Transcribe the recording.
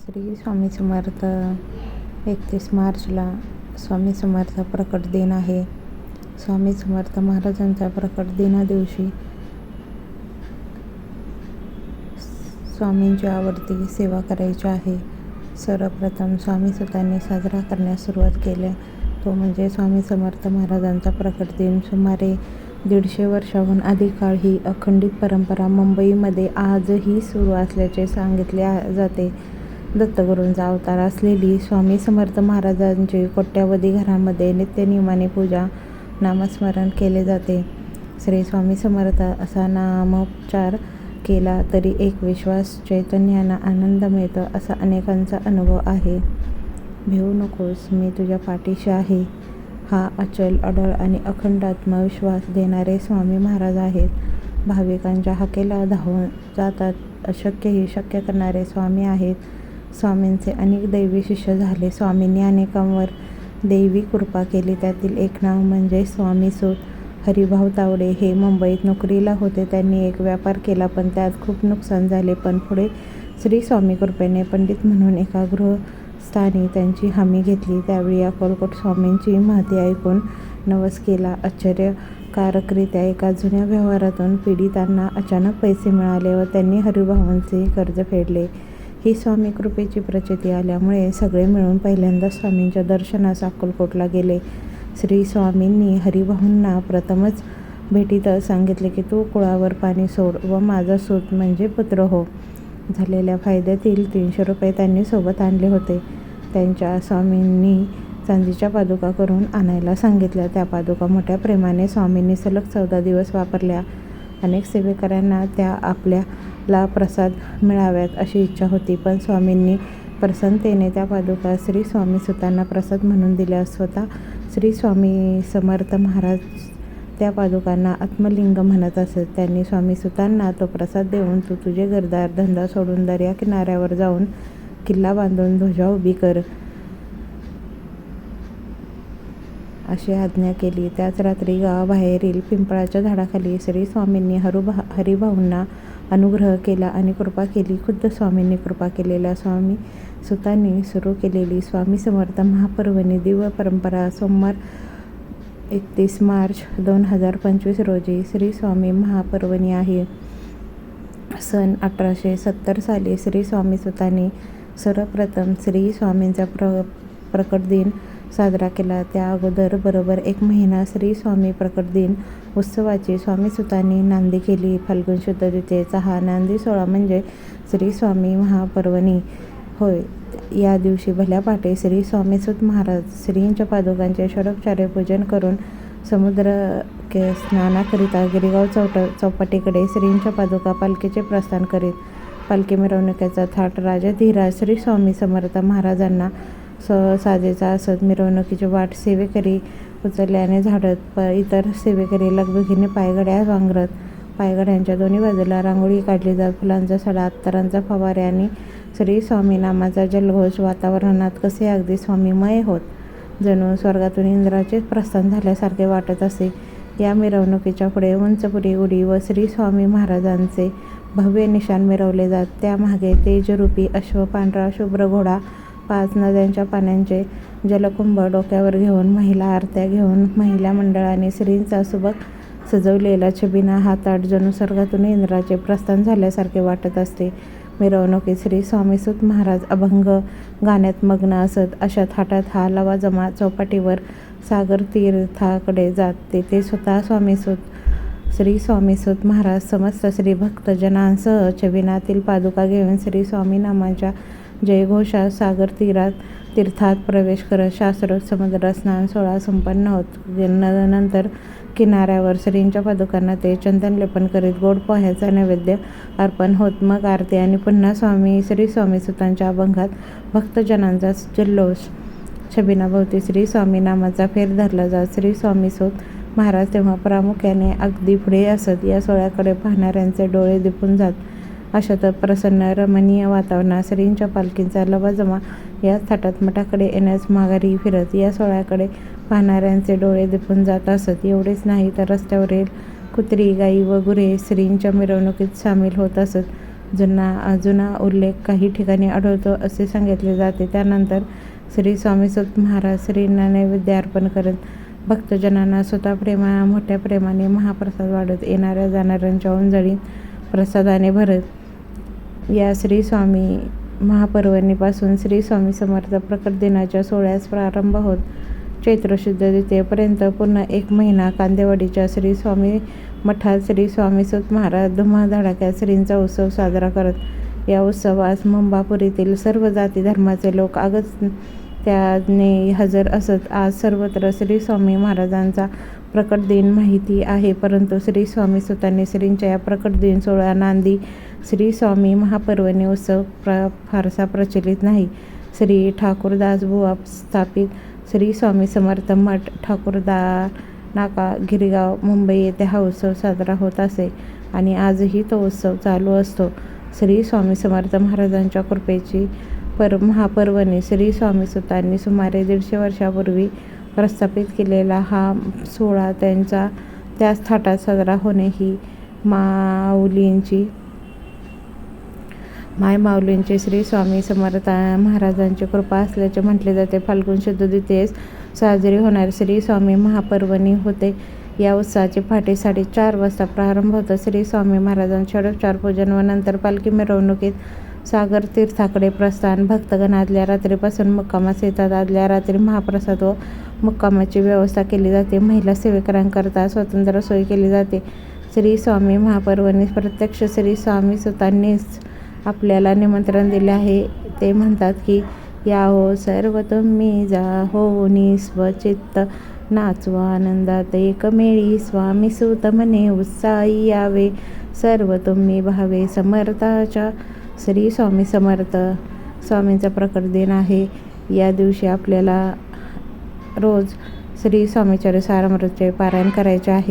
श्री स्वामी समर्थ. एकतीस मार्चला स्वामी समर्थ प्रकट दिन आहे. स्वामी समर्थ महाराजांच्या प्रकट दिनादिवशी स्वामींची आवडती सेवा करायची आहे. सर्वप्रथम स्वामी सुतांनी साजरा करण्यास सुरुवात केली. तो म्हणजे स्वामी समर्थ महाराजांचा प्रकट दिन. सुमारे दीडशे वर्षाहून अधिक काळ ही अखंडित परंपरा मुंबईमध्ये आजही सुरू असल्याचे सांगितले जाते. दत्तगुरूंचा अवतार असलेली स्वामी समर्थ महाराजांची कोट्यावधी घरामध्ये नित्यनियमाने पूजा नामस्मरण केले जाते. श्री स्वामी समर्थ असा नामोपचार केला तरी एक विश्वास चैतन्याना आनंद मिळतो असा अनेकांचा अनुभव आहे. भिवू नकोस मी तुझ्या पाठीशी आहे. हा अचल अडळ आणि अखंड आत्मविश्वास देणारे स्वामी महाराज आहेत. भाविकांच्या हाकेला धावून जातात. अशक्यही शक्य करणारे स्वामी आहेत. स्वामींचे अनेक दैवी शिष्य झाले. स्वामींनी अनेकांवर दैवी कृपा केली. त्यातील एक नाव म्हणजे स्वामी सूत हरिभाऊ तावडे. हे मुंबईत नोकरीला होते. त्यांनी एक व्यापार केला पण त्यात खूप नुकसान झाले. पण पुढे श्री स्वामी कृपेने पंडित म्हणून एका गृहस्थानी त्यांची हमी घेतली. त्यावेळी अकोलकोट स्वामींची माहिती ऐकून नवस केला. आश्चर्यकारकरित्या एका जुन्या व्यवहारातून पीडितांना अचानक पैसे मिळाले व त्यांनी हरिभावांचे कर्ज फेडले. ही स्वामी कृपेची प्रचिती आल्यामुळे सगळे मिळून पहिल्यांदा स्वामींच्या दर्शनास अक्कलकोटला गेले. श्री स्वामींनी हरिभाऊंना प्रथमच भेटीतच सांगितले की तू कुळावर पाणी सोड व माझा सूत म्हणजे पुत्र हो. झालेल्या फायद्यातील तीनशे रुपये त्यांनी सोबत आणले होते. त्यांच्या स्वामींनी चांदीच्या पादुका करून आणायला सांगितल्या. त्या पादुका मोठ्या प्रेमाने स्वामींनी सलग चौदा दिवस वापरल्या. अनेक सेवेकऱ्यांना त्या आपल्या ला प्रसाद मिळाव्यात अशी इच्छा होती. पण स्वामींनी प्रसन्नतेने त्या पादुका श्री स्वामी सुतांना प्रसाद म्हणून दिल्या. स्वतः श्री स्वामी समर्थ महाराज त्या पादुकांना आत्मलिंग म्हणत असत. त्यांनी स्वामी सुतांना तो प्रसाद देऊन तू तुझे घरदार धंदा सोडून दर्या किनाऱ्यावर जाऊन किल्ला बांधून ध्वजा उभी कर अशी आज्ञा केली. त्याच रात्री गावाबाहेरील पिंपळाच्या झाडाखाली श्री स्वामींनी हरुभा हरिभाऊंना अनुग्रह केला आणि कृपा केली. खुद्द स्वामींनी कृपा केलेल्या स्वामी सुतांनी सुरू केलेली स्वामी समर्थ महापर्वणी दिव्य परंपरा सोमवार एकतीस मार्च दोन हजार पंचवीस रोजी श्री स्वामी महापर्वणी आहे. सन अठराशे सत्तर साली श्री स्वामी सुतांनी सर्वप्रथम श्री स्वामींचा प्र प्रकट दिन साजरा केला. त्या अगोदर बरोबर एक महिना श्री स्वामी प्रकट दिन उत्सवाची स्वामी सुतांनी नांदी केली. फाल्गुन शुद्ध द्वितीयेचा हा नांदी सोहळा म्हणजे श्री स्वामी महापर्वणी. होय या दिवशी भल्या पाटे श्री स्वामीसुत महाराज श्रींच्या पादुकांचे षडोपचारे पूजन करून समुद्र के स्नानाकरिता गिरीगाव चौट चौपाटीकडे श्रींच्या पादुका पालखीचे प्रस्थान करीत. पालखी मिरवणुकीचा थाट राजाधीराज श्री स्वामी समर्थ महाराजांना स साजेचा असत मिरवणुकीची वाट सेवेकरी उचलल्याने झाडत प इतर सेवेकरी लगबगीने पायगड्या वांगरत. पायगड्यांच्या दोन्ही बाजूला रांगोळी काढली जात. फुलांचा सडा अत्तरांचा फवारे आणि श्री स्वामी नामाचा जल्लोष वातावरणात कसे अगदी स्वामीमय होत? जणू स्वर्गातून इंद्राचे प्रस्थान झाल्यासारखे वाटत असे. या मिरवणुकीच्या पुढे उंचपुरी उडी व श्री स्वामी महाराजांचे भव्य निशाण मिरवले जात. त्यामागे तेजरूपी अश्व पांढरा शुभ्र घोडा पाच नद्यांच्या पाण्यांचे जलकुंभ डोक्यावर घेऊन महिला आरत्या घेऊन महिला मंडळाने श्रींचा सुबक सजवलेला छबिना हाताट जनुसर्गातून इंद्राचे प्रस्थान झाल्यासारखे वाटत असते. मिरवणुकीत श्री स्वामीसुत महाराज अभंग गाण्यात मग्न असत. अशा थाटात हा लवाजमा चौपाटीवर सागर तीर्थाकडे जात. तेथे स्वतः स्वामीसुत श्री स्वामीसुत महाराज समस्त श्री भक्तजनांसह छबिनातील पादुका घेऊन श्री स्वामी नामाच्या जयघोषात सागर तीरात तीर्थात प्रवेश करत शास्त्रोक्त समुद्र स्नान सोहळा संपन्न होत. नंतर किनाऱ्यावर श्रींच्या पादुकांना ते चंदन लेपन करीत गोड पोह्याचा नैवेद्य अर्पण होत. मग आरती आणि पुन्हा स्वामी श्री स्वामी सुतांच्या अभंगात भक्तजनांचा जल्लोष. छबिनाभोवती श्री स्वामी नामाचा फेर धरला जात. श्री स्वामी सुत महाराज तेव्हा प्रामुख्याने अगदी पुढे असत या सोहळ्याकडे पाहणाऱ्यांचे डोळे दिपून जात. अशात प्रसन्न रमणीय वातावरणात श्रींच्या पालखींचा लवाजमा या थाटात मठाकडे येण्यास माघारी फिरत या सोहळ्याकडे पाहणाऱ्यांचे डोळे दिपून जात असत. एवढेच नाही तर रस्त्यावरील कुत्री गाई व गुरे श्रींच्या मिरवणुकीत सामील होत असत. जुना जुना उल्लेख काही ठिकाणी आढळतो असे सांगितले जाते. त्यानंतर श्री स्वामी सुत महाराज श्रींना नैवेद्य अर्पण करत भक्तजनांना स्वतः प्रेमा मोठ्या प्रेमाने महाप्रसाद वाढत येणाऱ्या जाणाऱ्यांच्या ओंजळीत प्रसादाने भरत. या श्री स्वामी महापर्वणीपासून श्री स्वामी समर्थ प्रकट दिनाच्या सोहळ्यास प्रारंभ होत. चैत्रशुद्ध द्वितीयेपर्यंत पूर्ण एक महिना कांदेवाडीच्या श्री स्वामी मठात श्री स्वामी सुत महाराज धुमाधडाक्या श्रींचा उत्सव साजरा करत. या उत्सवास मुंबापुरीतील सर्व जाती धर्माचे लोक त्याने हजर असत. आज सर्वत्र श्री स्वामी महाराजांचा प्रकट दिन माहिती आहे. परंतु श्री स्वामी सुतांनी श्रींच्या या प्रकट दिन सोहळा नांदी. श्री स्वामी महापर्वणी उत्सव प्र फारसा प्रचलित नाही. श्री ठाकूरदास बुवा स्थापित. श्री स्वामी समर्थ मठ ठाकूरदा नाका गिरगाव मुंबई येथे हा उत्सव साजरा होत असे आणि आजही तो उत्सव चालू असतो. श्री स्वामी समर्थ महाराजांच्या कृपेची पर महापर्वणी श्री स्वामी सुतांनी सुमारे दीडशे वर्षापूर्वी प्रस्थापित केलेला हा सोहळा त्यांचा त्याच थाटात साजरा होणे ही माऊलींची माय माऊलींचे श्री स्वामी समर्थ महाराजांची कृपा असल्याचे म्हटले जाते. फाल्गुन शुद्ध द्वितीयेस साजरी होणार श्री स्वामी महापर्वणी होते. या उत्सवाचे पहाटे साडेचार वाजता प्रारंभ होतो. श्री स्वामी महाराजांचे षडोपचार पूजन व नंतर पालखी मिरवणुकीत सागर तीर्थाकडे प्रस्थान भक्तगण आदल्या रात्रीपासून मुक्कामास येतात. आदल्या रात्री महाप्रसाद व मुक्कामाची व्यवस्था केली जाते. महिला सेवेकरांकरता स्वतंत्र सोय केली जाते. श्री स्वामी महापर्वणी प्रत्यक्ष श्री स्वामी सुतांनीच आपल्याला निमंत्रण दिले आहे. ते म्हणतात की या हो सर्व तुम्ही जा हो निस्वचित्त नाचवा आनंदात. एकमेळी स्वामी सुत मने उत्साही यावे. सर्व तुम्ही भावे समर्थाच्या श्री स्वामी समर्थ स्वामींचा प्रकट दिन आहे. या दिवशी आपल्याला रोज श्री स्वामीचरित्र सारामृतचे पारायण करायचे आहे.